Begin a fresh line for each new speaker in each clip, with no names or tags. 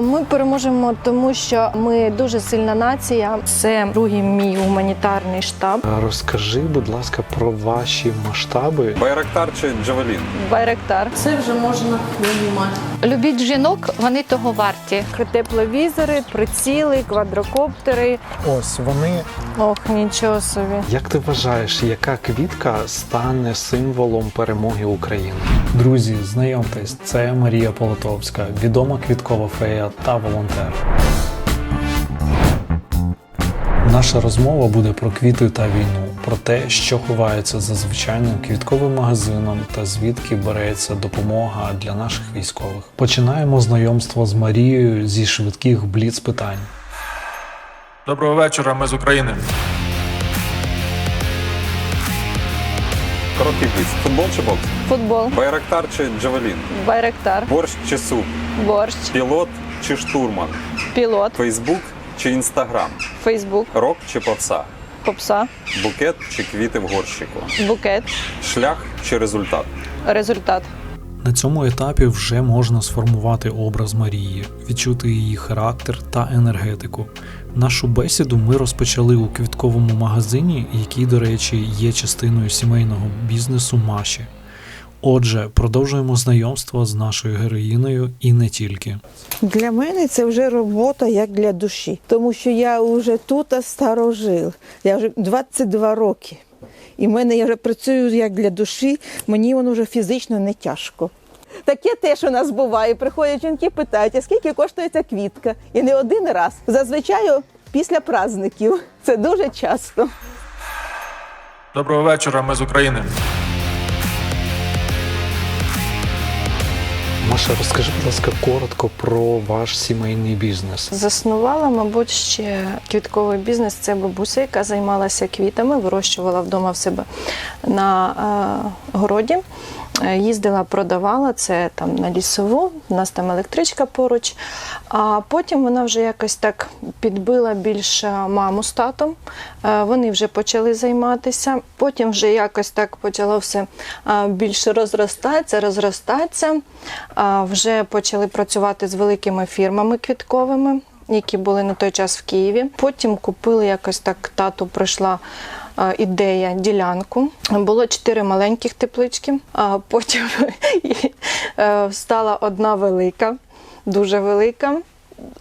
Ми переможемо, тому що ми дуже сильна нація. Це другий мій гуманітарний штаб.
Розкажи, будь ласка, про ваші масштаби.
Байрактар чи Джавелін?
Байрактар.
Це вже можна винімати.
Любіть жінок, вони того варті.
Тепловізори, приціли, квадрокоптери.
Ось вони
Ох, нічого собі.
Як ти вважаєш, яка квітка стане символом перемоги України?
друзі, знайомтесь, це Марія Полотовська, відома квіткова фея та волонтер. Наша розмова буде про квіти та війну, про те, що ховається за звичайним квітковим магазином та звідки береться допомога для наших військових. Починаємо знайомство з Марією зі швидких бліц питань.
Доброго вечора, ми з України.
Короткий бліц. Футбол чи бокс?
Футбол,
Байрактар чи Джавелін?
байректар,
Борщ чи суп?
борщ,
Пілот чи штурман?
пілот,
Фейсбук чи інстаграм?
Фейсбук,
Рок чи попса?
Попса,
Букет чи квіти в горщику?
букет,
Шлях чи результат?
результат.
На цьому етапі вже можна сформувати образ Марії, відчути її характер та енергетику. Нашу бесіду ми розпочали у квітковому магазині, який, до речі, є частиною сімейного бізнесу Маші. Отже, продовжуємо знайомство з нашою героїною і не тільки.
Для мене це вже робота як для душі, тому що я вже тут старожил. Я вже 22 роки. І в мене я вже працюю як для душі, мені воно вже фізично не тяжко. Таке теж у нас буває. Приходять жінки, питають, а скільки коштує ця квітка? І не один раз. Зазвичай після праздників. Це дуже часто.
Доброго вечора, ми з України.
Маша, розкажи, будь ласка, коротко про ваш сімейний бізнес.
Заснувала, мабуть, ще квітковий бізнес. Це бабуся, яка займалася квітами, вирощувала вдома в себе на е, городі. Е, Їздила, продавала це там на лісову, у нас там електричка поруч. А потім вона вже якось так підбила більше маму з татом. Е, Вони вже почали займатися. Потім вже якось так почало все е, більше розростатися, розростатися. Вже почали працювати з великими фірмами квітковими, які були на той час в Києві. Потім купили якось так тату прийшла. Е, Ідея ділянку було чотири маленьких теплички, а потім е, стала одна велика, дуже велика,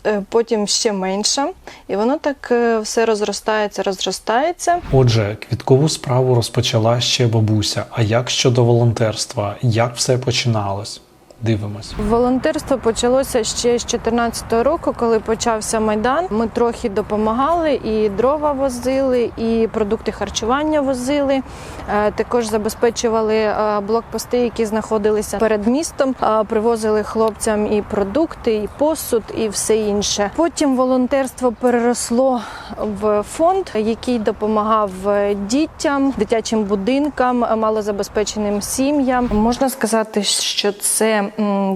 е, потім ще менша, і воно так все розростається, розростається.
Отже, квіткову справу розпочала ще бабуся. А як щодо волонтерства? Як все починалось? Дивимось.
Волонтерство почалося ще з 2014 року, коли почався майдан. Ми трохи допомагали, і дрова возили, і продукти харчування возили. Е, Також забезпечували е, блокпости, які знаходилися перед містом. Е, Привозили хлопцям і продукти, і посуд, і все інше. Потім волонтерство переросло в фонд, який допомагав дітям, дитячим будинкам, малозабезпеченим сім'ям. Можна сказати, що це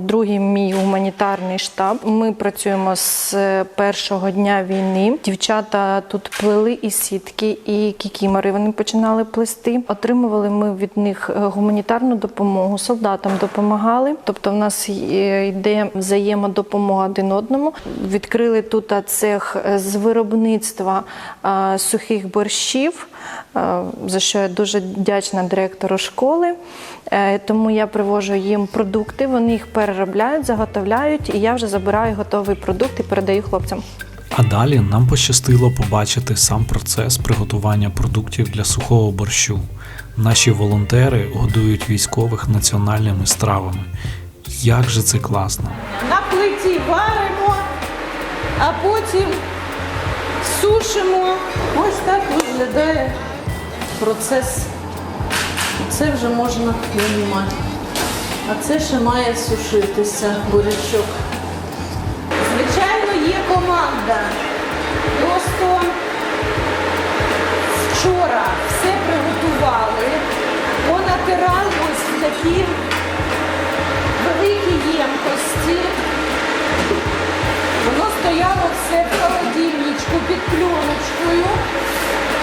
другий мій гуманітарний штаб. Ми працюємо з е, першого дня війни. Дівчата тут плели і сітки, і кікімори. Вони починали плести. Отримували ми від них е, гуманітарну допомогу. Солдатам допомагали. Тобто, в нас е, йде взаємодопомога один одному. Відкрили тут цех з виробництва сухих борщів. За що я дуже вдячна директору школи, тому я привожу їм продукти, вони їх переробляють, заготовляють, і я вже забираю готовий продукт і передаю хлопцям.
А далі нам пощастило побачити сам процес приготування продуктів для сухого борщу. Наші волонтери годують військових національними стравами. Як же це класно!
На плиті варимо, а потім сушимо.
Ось так виглядає процес. Це вже можна винімати. А це ще має сушитися бурячок.
Звичайно, є команда. Просто вчора все приготували, понатирали ось такі великі ємкості. Воно стояло все в холодильничку під пленочкою.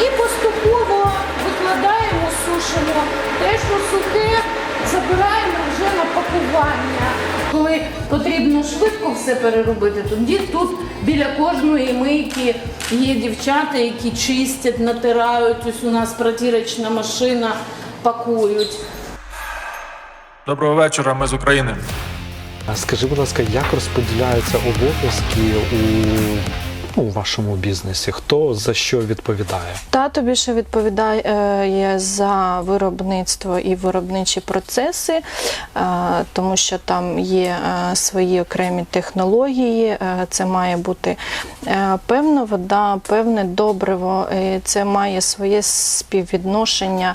І поступово викладаємо, сушимо те, що сухе,
забираємо вже на пакування. Коли потрібно швидко все переробити, тоді тут біля кожної мийки є дівчата, які чистять, натирають. Ось у нас протирочна машина, пакують.
Доброго вечора, ми з України.
А Скажи, будь ласка, як розподіляються обов'язки у, у вашому бізнесі? Хто за що відповідає?
Тато більше відповідає за виробництво і виробничі процеси, е, тому що там є е, свої окремі технології. Е, Це має бути е, певна вода, певне добриво, е, це має своє співвідношення.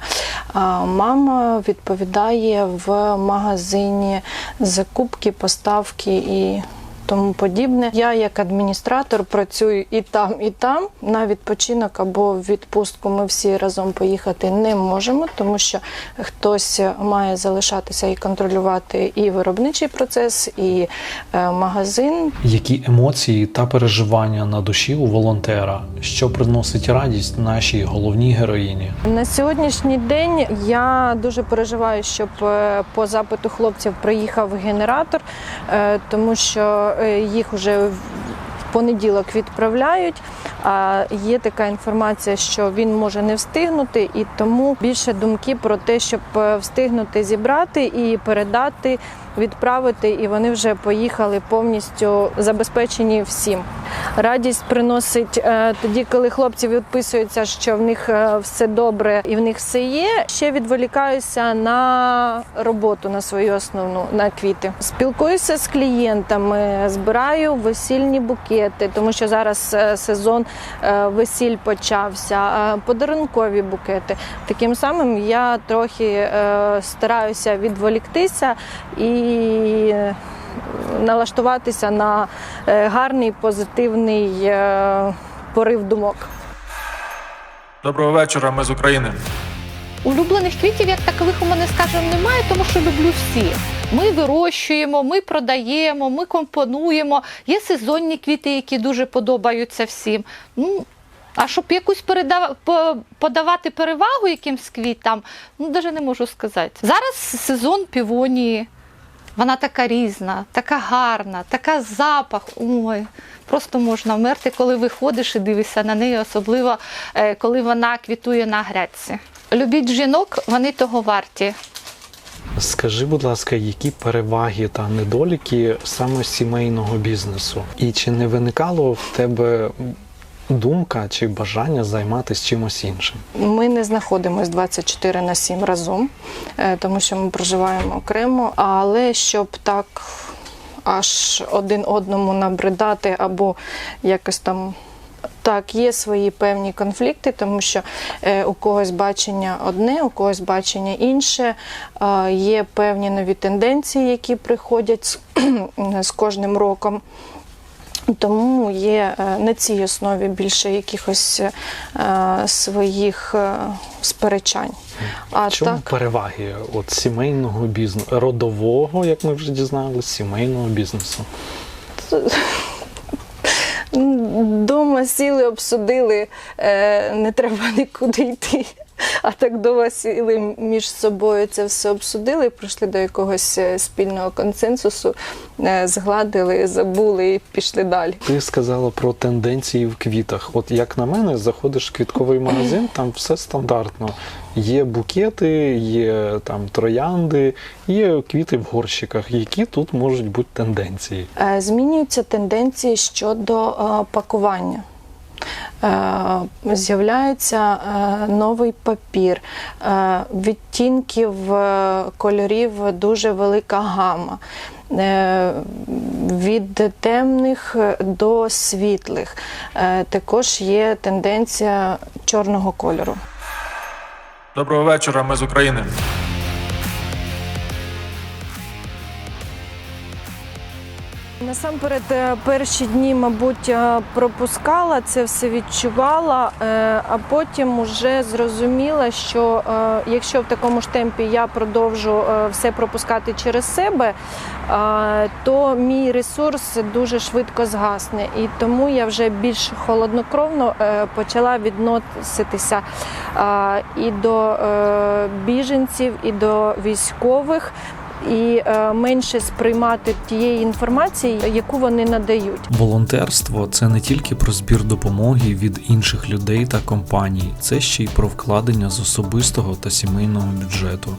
Е, Мама відповідає в магазині закупки, поставки і тому подібне. Я як адміністратор працюю і там, і там. На відпочинок або в відпустку ми всі разом поїхати не можемо, тому що хтось має залишатися і контролювати і виробничий процес, і е, магазин.
Які емоції та переживання на душі у волонтера, що приносить радість нашій головній героїні?
На сьогоднішній день я дуже переживаю, щоб е, по запиту хлопців приїхав генератор, е, тому що їх вже в понеділок відправляють. А є така інформація, що він може не встигнути, і тому більше думки про те, щоб е, встигнути зібрати і передати, відправити. І вони вже поїхали повністю забезпечені всім. Радість приносить е, тоді, коли хлопці відписуються, що в них е, все добре і в них все є. Ще відволікаюся на роботу на свою основну на квіти. Спілкуюся з клієнтами, збираю весільні букети, тому що зараз сезон весіль почався, е, подарункові букети. Таким самим я трохи е, стараюся відволіктися і е, налаштуватися на е, гарний позитивний е, порив думок.
Доброго вечора, ми з України.
Улюблених квітів, як такових, у мене, скажімо, немає, тому що люблю всі. Ми вирощуємо, ми продаємо, ми компонуємо. Є сезонні квіти, які дуже подобаються всім. Ну, а щоб якусь передава... по- подавати перевагу якимсь квітам, ну навіть не можу сказати. Зараз сезон півонії. Вона така різна, така гарна, така запах. Ой, просто можна вмерти, коли виходиш і дивишся на неї, особливо е, коли вона квітує на грядці. Любіть жінок, вони того варті.
Скажи, будь ласка, які переваги та недоліки саме сімейного бізнесу? І чи не виникало в тебе думка чи бажання займатися чимось іншим?
Ми не знаходимося 24 на 7 разом, е, тому що ми проживаємо окремо. Але щоб так аж один одному набридати або якось там. Так, є свої певні конфлікти, тому що е, у когось бачення одне, у когось бачення інше. Е, є певні нові тенденції, які приходять з, кожним роком. Тому є е, на цій основі більше якихось своїх сперечань. А
чому
так,
переваги от сімейного бізнесу, родового, як ми вже дізналися, сімейного бізнесу?
Дома сіли, обсудили, е, не треба нікуди йти. А так дома сіли між собою це все обсудили, прийшли до якогось е, спільного консенсусу, е, згладили, забули і пішли далі.
Ти сказала про тенденції в квітах. От як на мене, заходиш в квітковий магазин, там все стандартно. Є букети, є там троянди, є квіти в горщиках. Які тут можуть бути тенденції?
Е, Змінюються тенденції щодо пакування. Е, З'являється е, новий папір, е, відтінків кольорів дуже велика гама. Від темних до світлих. Також є тенденція чорного кольору.
Доброго вечора, ми з України.
Насамперед, е, перші дні, мабуть, е, пропускала це все відчувала, е, а потім уже зрозуміла, що якщо в такому ж темпі я продовжу все пропускати через себе, то мій ресурс дуже швидко згасне. І тому я вже більш холоднокровно почала відноситися і до біженців, і до військових і е, менше сприймати тієї інформації, яку вони надають.
Волонтерство це не тільки про збір допомоги від інших людей та компаній, це ще й про вкладення з особистого та сімейного бюджету.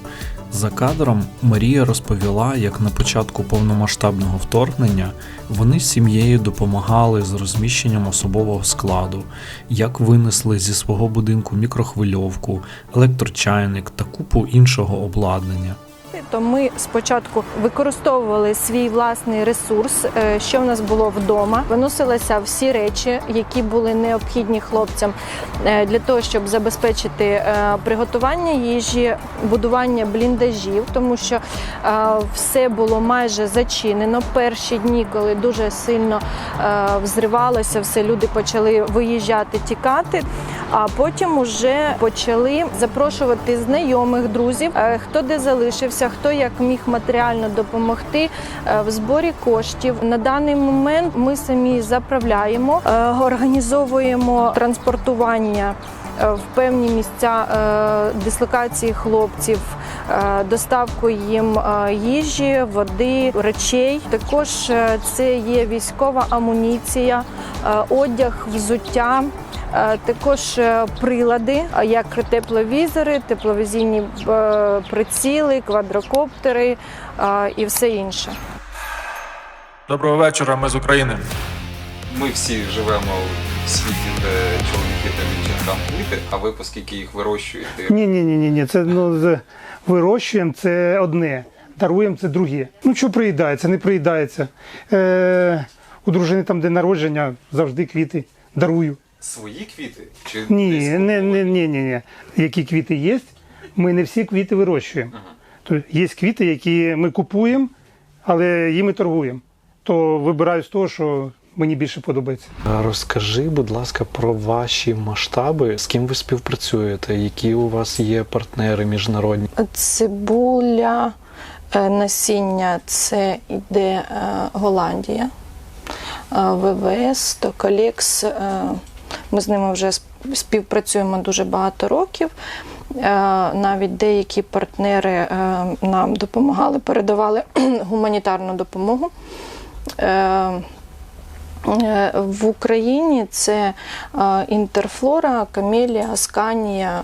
За кадром Марія розповіла, як на початку повномасштабного вторгнення вони з сім'єю допомагали з розміщенням особового складу, як винесли зі свого будинку мікрохвильовку, електрочайник та купу іншого обладнання.
То ми спочатку використовували свій власний ресурс, е, що в нас було вдома. Виносилися всі речі, які були необхідні хлопцям е, для того, щоб забезпечити е, приготування їжі, будування бліндажів, тому що все було майже зачинено. Перші дні, коли дуже сильно взривалося, все люди почали виїжджати, тікати. А потім уже почали запрошувати знайомих, друзів, е, хто де залишився, хто як міг матеріально допомогти е, в зборі коштів. На даний момент ми самі заправляємо, е, організовуємо транспортування. Е, В певні місця е, дислокації хлопців, е, доставку їм їжі, води, речей. Також це є військова амуніція, одяг, взуття. Також прилади, як тепловізори, тепловізійні приціли, квадрокоптери і все інше.
Доброго вечора, ми з України.
Ми всі живемо в світі, де чоловіки дають жінкам квіти, а ви, оскільки їх вирощуєте,
Ні, ні, ні, ні, ні. Це ну з- вирощуємо це одне, даруємо це друге. Ну що приїдається, не приїдається. Е, у дружини там день народження завжди квіти дарую.
свої квіти чи
Ні, не, не, ні, ні, ні. Які квіти є, ми не всі квіти вирощуємо. Тобто є квіти, які ми купуємо, але їми торгуємо. То вибираю з того, що мені більше подобається.
Розкажи, будь ласка, про ваші масштаби, з ким ви співпрацюєте, які у вас є партнери міжнародні.
Цибуля, е, насіння це йде е, Голландія, Е, ВВС, Токолекс. е, Ми з ними вже співпрацюємо дуже багато років. Навіть деякі партнери нам допомагали, передавали гуманітарну допомогу. Е, В Україні це е, інтерфлора, камелія, асканія,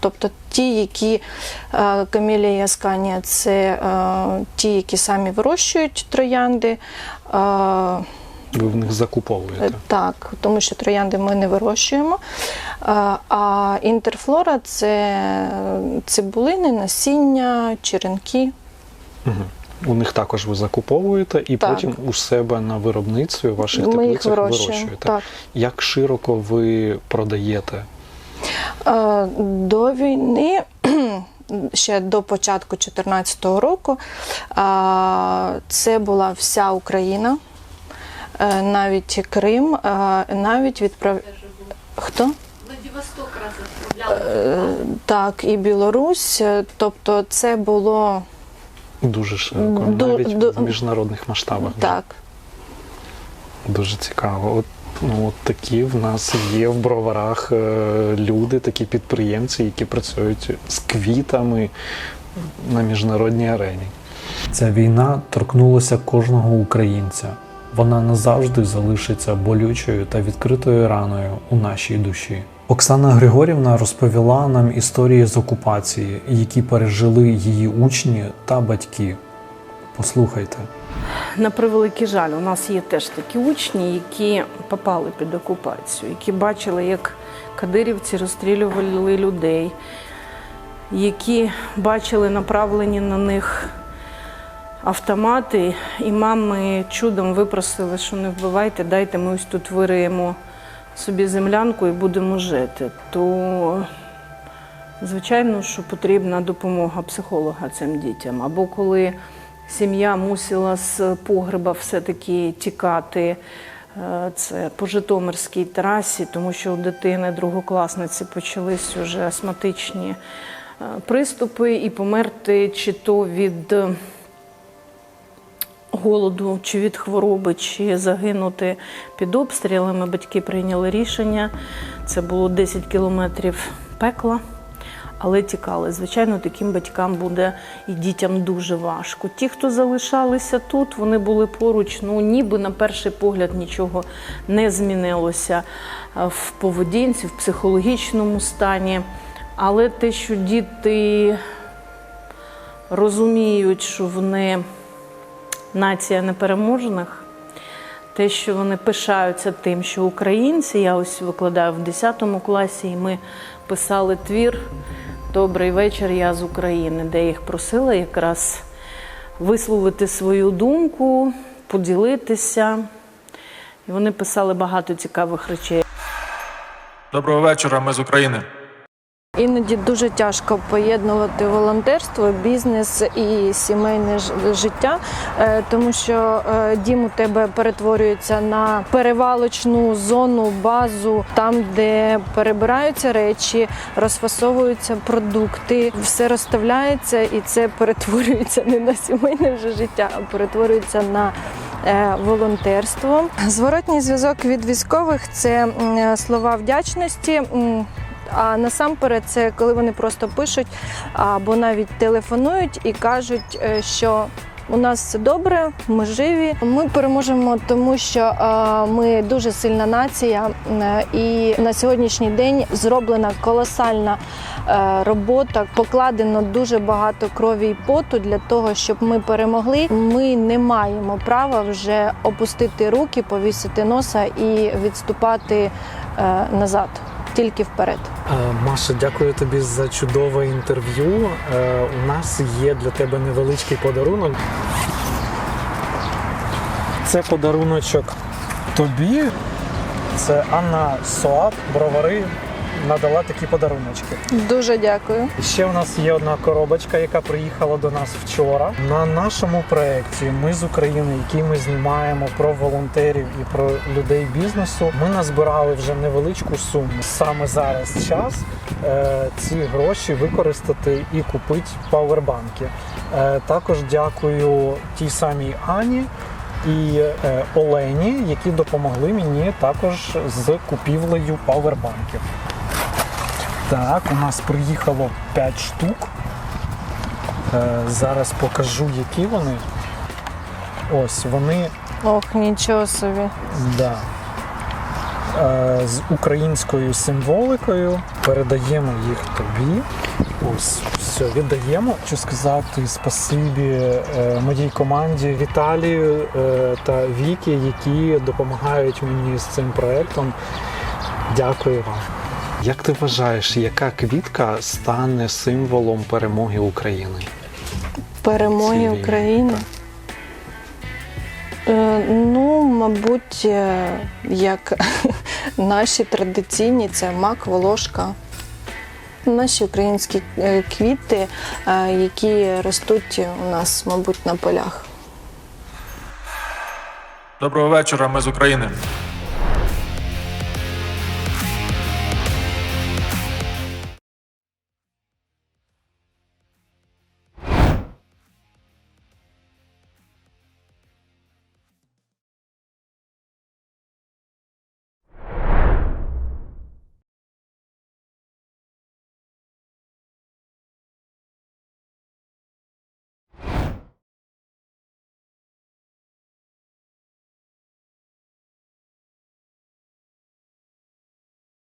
тобто ті, які е, камелія і асканія це ті, які самі вирощують троянди.
Ви в них закуповуєте.
Так, тому що троянди ми не вирощуємо. А інтерфлора це цибулини, насіння, черенки.
Мгм. У них також ви закуповуєте і
Так.
потім у себе на виробництві в ваших
Ми
теплицях
вирощуємо.
вирощуєте.
Так.
Як широко ви продаєте?
Е, До війни, ще до початку 2014 року, е, це була вся Україна, е, навіть Крим, навіть відправ... Хто? Е, Так, і Білорусь. Тобто це було
Дуже широко,
Ду-
навіть
ду-
в міжнародних масштабах.
так.
Дуже цікаво. От, ну, от такі в нас є в броварах е, люди, такі підприємці, які працюють з квітами на міжнародній арені.
Ця війна торкнулася кожного українця. Вона назавжди залишиться болючою та відкритою раною у нашій душі. Оксана Григорівна розповіла нам історії з окупації, які пережили її учні та батьки. Послухайте.
На превеликий жаль, у нас є теж такі учні, які попали під окупацію, які бачили, як кадирівці розстрілювали людей, які бачили направлені на них автомати, і мами чудом випросили, що не вбивайте, дайте ми ось тут вириємо собі землянку і будемо жити. То Звичайно, що потрібна допомога психолога цим дітям. Або коли сім'я мусила з погреба все-таки тікати. Е, Це по Житомирській трасі, тому що у дитини другокласниці почались уже астматичні е, приступи і померти чи то від голоду, чи від хвороби, чи загинути під обстрілами. Батьки прийняли рішення. Це було 10 кілометрів пекла, але тікали. Звичайно, таким батькам буде і дітям дуже важко. Ті, хто залишалися тут, вони були поруч. Ну, ніби на перший погляд нічого не змінилося е, в поведінці, в психологічному стані. Але те, що діти розуміють, що вони нація непереможних, те, що вони пишаються тим, що українці, я ось викладаю в 10 класі, і ми писали твір Добрий вечір, я з України, де їх просила якраз висловити свою думку, поділитися. І вони писали багато цікавих речей.
Доброго вечора, ми з України.
Іноді дуже тяжко поєднувати волонтерство, бізнес і сімейне життя, е, тому що е, дім у тебе перетворюється на перевалочну зону, базу, там, де перебираються речі, розфасовуються продукти, все розставляється, і це перетворюється не на сімейне вже життя, а перетворюється на е, волонтерство. Зворотній зв'язок від військових це слова вдячності. А насамперед, це коли вони просто пишуть або навіть телефонують і кажуть, е, що у нас все добре, ми живі. Ми переможемо, тому що е, ми дуже сильна нація, і на сьогоднішній день зроблена колосальна е, робота. Покладено дуже багато крові і поту для того, щоб ми перемогли. Ми не маємо права вже опустити руки, повісити носа і відступати назад, тільки вперед.
Е, Маша, дякую тобі за чудове інтерв'ю. Е, У нас є для тебе невеличкий подарунок. Це подаруночок тобі. Це Анна Соап, бровари, надала такі подаруночки.
Дуже дякую.
Ще у нас є одна коробочка, яка приїхала до нас вчора. На нашому проєкті Ми з України, який ми знімаємо про волонтерів і про людей бізнесу. Ми назбирали вже невеличку суму. Саме зараз час е, ці гроші використати і купити павербанки. Е, також дякую тій самій Ані. І е, Олені, які допомогли мені також з купівлею павербанків. Так, у нас приїхало 5 штук. Е, зараз покажу, які вони. Ось вони
Ох, нічого собі.
да, е, з українською символикою. Передаємо їх тобі. Ось, все, віддаємо. Хочу сказати спасибі е, моїй команді Віталію та Вікі, які допомагають мені з цим проектом. Дякую вам.
Як ти вважаєш, яка квітка стане символом перемоги України?
Перемоги України. Е, Ну, мабуть, е, як наші традиційні, це мак, волошка. Наші українські е, квіти, які ростуть у нас, мабуть, на полях.
Доброго вечора, ми з України.